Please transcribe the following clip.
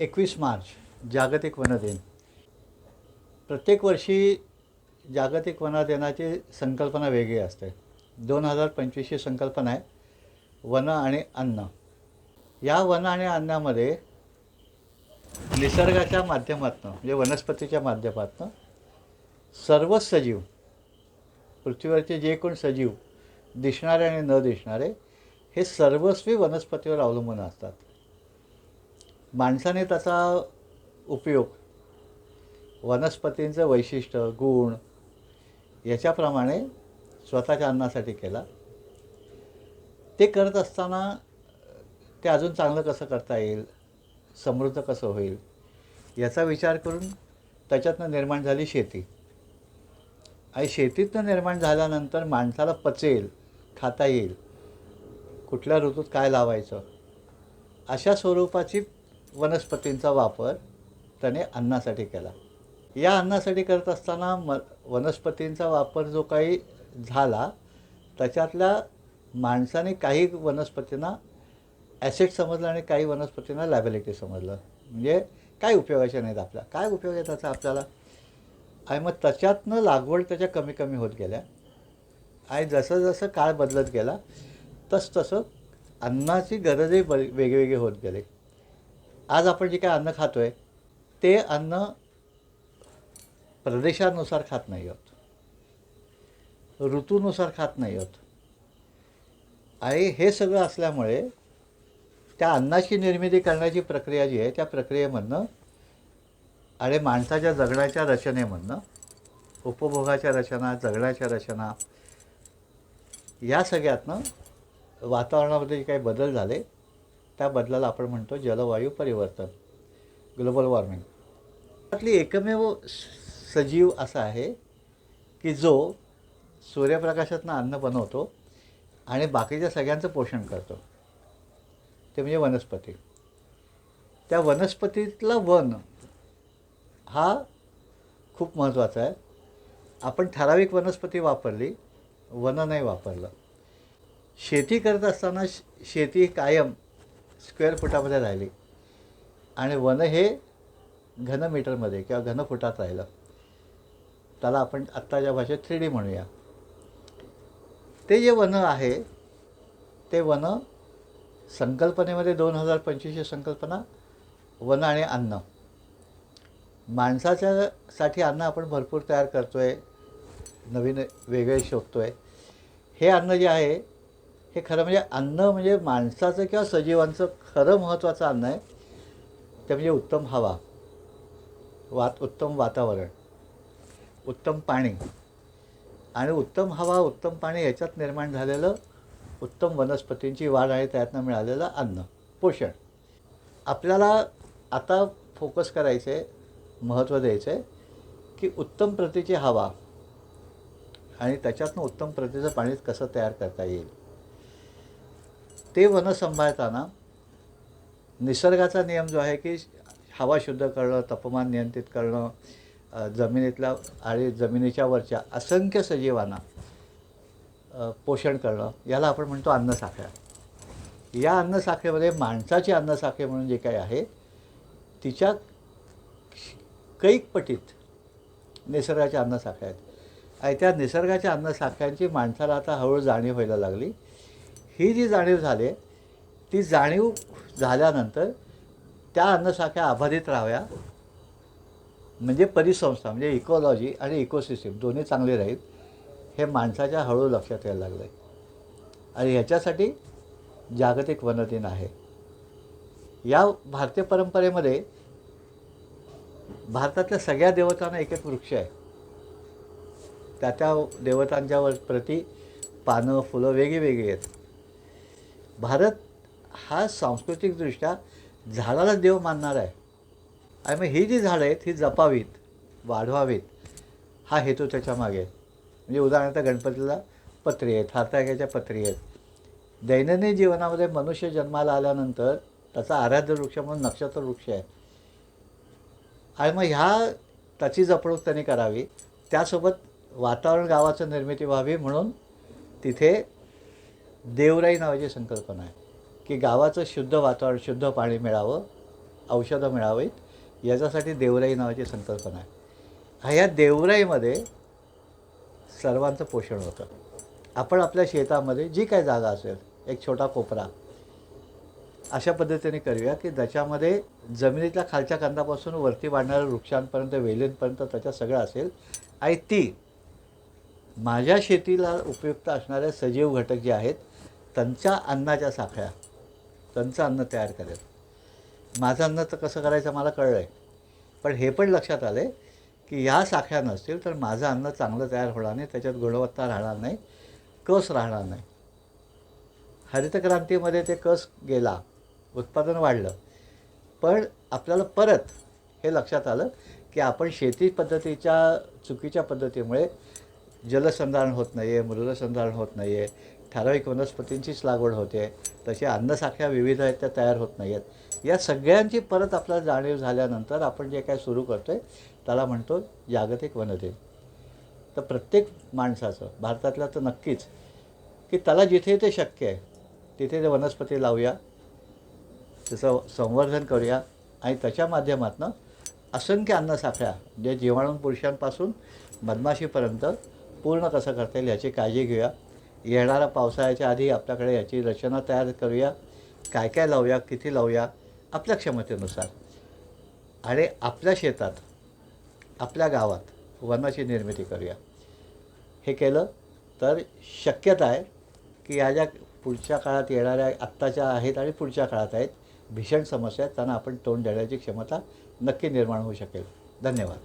एकवीस मार्च जागतिक वनदिन प्रत्येक वर्षी जागतिक वनदिनाची संकल्पना वेगळी असते. दोन हजार पंचवीसची संकल्पना आहे वन आणि अन्न. या वन आणि अन्नामध्ये निसर्गाच्या माध्यमातून म्हणजे वनस्पतीच्या माध्यमातून सर्व सजीव पृथ्वीवरचे जे कोण सजीव दिसणारे आणि न दिसणारे हे सर्वस्वी वनस्पतीवर अवलंबून असतात. माणसाने त्याचा उपयोग वनस्पतींचं वैशिष्ट्य गुण याच्याप्रमाणे स्वतःच्या अन्नासाठी केला. ते करत असताना ते अजून चांगलं कसं करता येईल समृद्ध कसं होईल याचा विचार करून त्याच्यातनं निर्माण झाली शेती. आणि शेतीतनं निर्माण झाल्यानंतर माणसाला पचेल खाता येईल कुठल्या ऋतूत काय लावायचं अशा स्वरूपाची वनस्पतींचा वापर त्याने अन्नासाठी केला. या अन्नासाठी करत असताना म वनस्पतींचा वापर जो काही झाला त्याच्यातल्या माणसाने काही वनस्पतींना ॲसेट समजलं आणि काही वनस्पतींना लॅबिलिटी समजलं. म्हणजे काय उपयोगाचे नाहीत आपल्या? काय उपयोग आहे त्याचा आपल्याला? आणि मग त्याच्यातनं लागवड त्याच्या कमी कमी होत गेल्या. आणि जसं जसं काळ बदलत गेला तस तसं अन्नाची गरजही ब वेगवेगळी होत गेली. आज आपण जे काय अन्न खातो आहे ते अन्न प्रदेशानुसार खात नाही आहोत ऋतूनुसार खात नाही आहोत आणि हे सगळं असल्यामुळे त्या अन्नाची निर्मिती करण्याची प्रक्रिया जी आहे त्या प्रक्रियेमधनं आणि माणसाच्या जगण्याच्या रचनेमधनं उपभोगाच्या रचना जगण्याच्या रचना या सगळ्यातनं वातावरणामध्ये जे काही बदल झाले त्या बदलाला आपण म्हणतो जलवायू परिवर्तन ग्लोबल वॉर्मिंग त्यातली एकमेव सजीव असा आहे की जो सूर्यप्रकाशातनं अन्न बनवतो आणि बाकीच्या सगळ्यांचं पोषण करतो. ते म्हणजे वनस्पती. त्या वनस्पतीतला वन हा खूप महत्त्वाचा आहे. आपण ठराविक वनस्पती वापरली वन नाही वापरलं. शेती करत असताना शेती कायम स्क्वेअर फुटामध्ये राहिली. आणि वन हे घन मीटरमध्ये किंवा घन फुटात राहिलं. त्याला आपण आत्ताच्या भाषेत थ्री डी म्हणूया. ते जे वन आहे ते वन संकल्पनेमध्ये दोन हजार पंचवीसची संकल्पना वन आणि अन्न. माणसाच्या साठी अन्न आपण भरपूर तयार करतो आहे नवीन वेगळे शोधतो आहे हे अन्न जे आहे हे खरं म्हणजे अन्न म्हणजे माणसाचं किंवा सजीवांचं खरं महत्त्वाचं अन्न आहे. ते म्हणजे उत्तम हवा वात उत्तम वातावरण उत्तम पाणी. आणि उत्तम हवा उत्तम पाणी याच्यात निर्माण झालेलं उत्तम वनस्पतींची वाढ आहे त्यातनं मिळालेलं अन्न पोषण. आपल्याला आता फोकस करायचं आहे महत्त्व द्यायचं आहे की उत्तम प्रतीची हवा आणि त्याच्यातनं उत्तम प्रतीचं पाणी कसं तयार करता येईल. ते वन सांभाळताना निसर्गाचा नियम जो आहे की हवा शुद्ध करणं तापमान नियंत्रित करणं जमिनीतल्या आणि जमिनीच्या वरच्या असंख्य सजीवांना पोषण करणं याला आपण म्हणतो अन्नसाखळ्या या अन्नसाखळेमध्ये माणसाची अन्नसाखळी म्हणून जे काही आहे तिच्या कैक पटीत निसर्गाच्या अन्नसाखळ्या आहेत. आणि त्या निसर्गाच्या अन्नसाखळ्यांची माणसाला आता हळूहळू जाणीव व्हायला लागली. ही जी जाणीव झाली ती जाणीव झाल्यानंतर त्या अन्नसाख्या आभारित राहाव्या. म्हणजे परिसंस्था म्हणजे इकॉलॉजी आणि इकोसिस्टीम दोन्ही चांगले राहील हे माणसाच्या हळू लक्षात यायला लागलं आहे आणि ह्याच्यासाठी जागतिक वनदिन आहे. या भारतीय परंपरेमध्ये भारतातल्या सगळ्या देवतांना एक एक वृक्ष आहे. त्या त्या देवतांच्यावर प्रती पानं फुलं वेगळी वेगळी आहेत. भारत हा सांस्कृतिकदृष्ट्या झाडाला देव मानणार आहे. आणि मग ही जी झाडं आहेत ही जपावीत वाढवावीत हा हेतू त्याच्यामागे. म्हणजे उदाहरणार्थ गणपतीला पत्री आहेत हाताग्याच्या पत्री आहेत. दैनंदिन जीवनामध्ये मनुष्य जन्माला आल्यानंतर त्याचा आराध्य वृक्ष म्हणून नक्षत्र वृक्ष आहे. आणि मग ह्या त्याची जपणूक त्यांनी करावी. त्यासोबत वातावरण गावाचं निर्मिती व्हावी म्हणून तिथे देवराई नावाची संकल्पना आहे की गावाचं शुद्ध वातावरण शुद्ध पाणी मिळावं औषधं मिळावीत याच्यासाठी देवराई नावाची संकल्पना आहे. ह्या देवराईमध्ये सर्वांचं पोषण होतं. आपण आपल्या शेतामध्ये जी काय जागा असेल एक छोटा कोपरा अशा पद्धतीने करूया की ज्याच्यामध्ये जमिनीतल्या खालच्या कंदापासून वरती वाढणाऱ्या वृक्षांपर्यंत वेलींपर्यंत त्याच्या सगळं असेल. आणि ती माझ्या शेतीला उपयुक्त असणारे सजीव घटक जे आहेत त्यांच्या अन्नाच्या साखळ्या त्यांचं अन्न तयार करेल. माझं अन्न तर कसं करायचं मला कळलं आहे पण हे पण लक्षात आलं आहे की ह्या साखळ्या नसतील तर माझं अन्न चांगलं तयार होणार नाही त्याच्यात गुणवत्ता राहणार नाही कस राहणार नाही. हरितक्रांतीमध्ये ते कस गेला उत्पादन वाढलं. पण आपल्याला परत हे लक्षात आलं की आपण शेती पद्धतीच्या चुकीच्या पद्धतीमुळे जलसंधारण होत नाही आहे मृदसंधारण होत नाही आहे ठराविक वनस्पतींचीच लागवड होते. तशी अन्नसाख्या विविध आहेत त्या तयार होत नाही आहेत या सगळ्यांची परत आपल्याला जाणीव झाल्यानंतर आपण जे काय सुरू करतो आहे त्याला म्हणतो जागतिक वनदिन तर प्रत्येक माणसाचं भारतातल्या तर नक्कीच की त्याला जिथे ते शक्य आहे तिथे ते वनस्पती लावूया त्याचं संवर्धन करूया आणि त्याच्या माध्यमातून असंख्य अन्नसाखळ्या जे जीवाणू पुरुषांपासून मधमाशीपर्यंत पूर्ण कसं करता येईल याची काळजी घेऊया. येणाऱ्या पावसाळ्याच्या आधी आपल्याकडे याची रचना तयार करूया. काय काय लावूया किती लावूया आपल्या क्षमतेनुसार. आणि आपल्या शेतात आपल्या गावात वनाची निर्मिती करूया. हे केलं तर शक्यता आहे की या ज्या पुढच्या काळात येणाऱ्या आत्ताच्या आहेत आणि पुढच्या काळात आहेत भीषण समस्या आहेत त्यांना आपण तोंड देण्याची क्षमता नक्की निर्माण होऊ शकेल. धन्यवाद.